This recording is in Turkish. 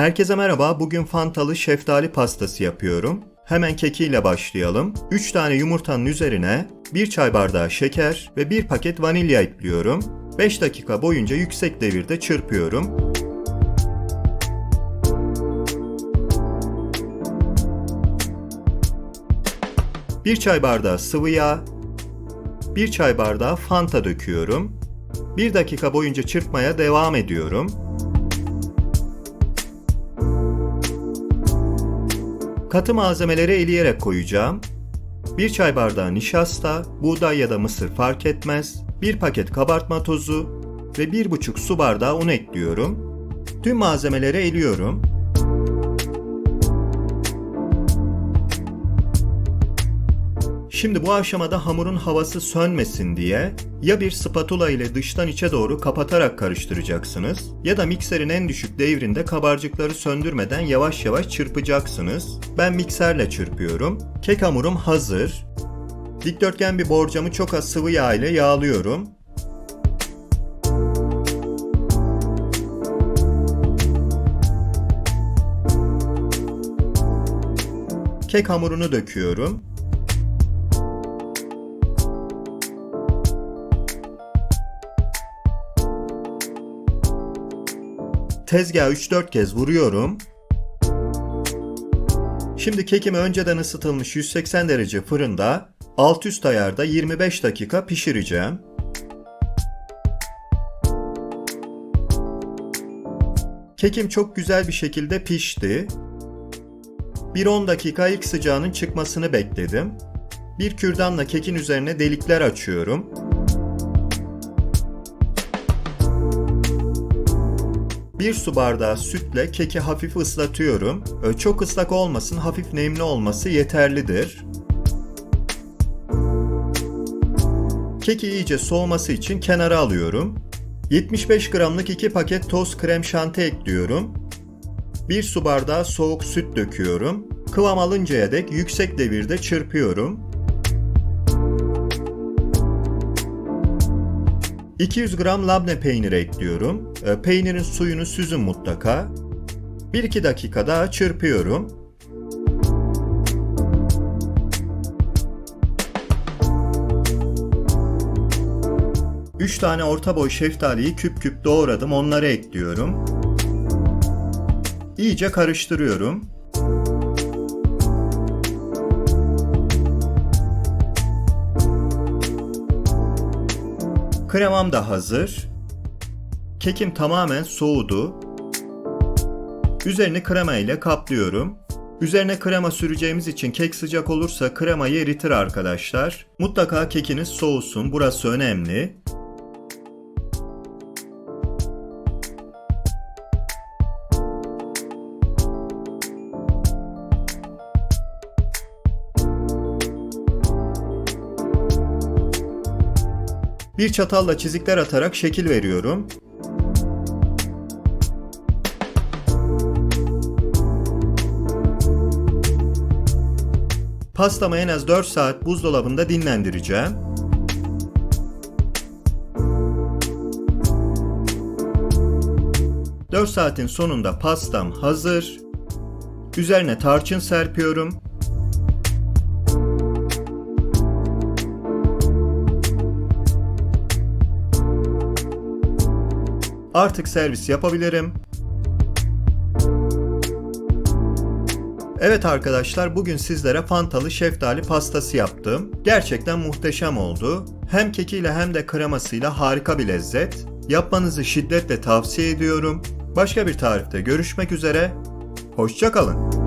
Herkese merhaba. Bugün fantalı şeftali pastası yapıyorum. Hemen kekiyle başlayalım. 3 tane yumurtanın üzerine 1 çay bardağı şeker ve 1 paket vanilya ekliyorum. 5 dakika boyunca yüksek devirde çırpıyorum. Bir çay bardağı sıvı yağ, 1 çay bardağı fanta döküyorum. 1 dakika boyunca çırpmaya devam ediyorum. Katı malzemeleri eleyerek koyacağım. 1 çay bardağı nişasta, buğday ya da mısır fark etmez. 1 paket kabartma tozu ve 1,5 su bardağı un ekliyorum. Tüm malzemeleri eliyorum. Şimdi bu aşamada hamurun havası sönmesin diye ya bir spatula ile dıştan içe doğru kapatarak karıştıracaksınız ya da mikserin en düşük devrinde kabarcıkları söndürmeden yavaş yavaş çırpacaksınız. Ben mikserle çırpıyorum. Kek hamurum hazır. Dikdörtgen bir borcamı çok az sıvı yağ ile yağlıyorum. Kek hamurunu döküyorum. Tezgahı 3-4 kez vuruyorum. Şimdi kekimi önceden ısıtılmış 180 derece fırında alt üst ayarda 25 dakika pişireceğim. Kekim çok güzel bir şekilde pişti. Bir 10 dakika ilk sıcağının çıkmasını bekledim. Bir kürdanla kekin üzerine delikler açıyorum. Bir su bardağı sütle keki hafif ıslatıyorum. Çok ıslak olmasın, hafif nemli olması yeterlidir. Keki iyice soğuması için kenara alıyorum. 75 gramlık 2 paket toz krem şanti ekliyorum. 1 su bardağı soğuk süt döküyorum. Kıvam alıncaya dek yüksek devirde çırpıyorum. 200 gram labne peyniri ekliyorum. E, Peynirin suyunu süzün mutlaka. 1-2 dakika daha çırpıyorum. Üç tane orta boy şeftaliyi küp küp doğradım. Onları ekliyorum. İyice karıştırıyorum. Kremam da hazır. Kekim tamamen soğudu. Üzerini krema ile kaplıyorum. Üzerine krema süreceğimiz için kek sıcak olursa kremayı eritir arkadaşlar. Mutlaka kekiniz soğusun. Burası önemli. Bir çatalla çizikler atarak şekil veriyorum. Pastamı en az 4 saat buzdolabında dinlendireceğim. Dört saatin sonunda pastam hazır. Üzerine tarçın serpiyorum. Artık servis yapabilirim. Evet arkadaşlar bugün sizlere fantalı şeftali pastası yaptım. Gerçekten muhteşem oldu. Hem kekiyle hem de kremasıyla harika bir lezzet. Yapmanızı şiddetle tavsiye ediyorum. Başka bir tarifte görüşmek üzere. Hoşçakalın.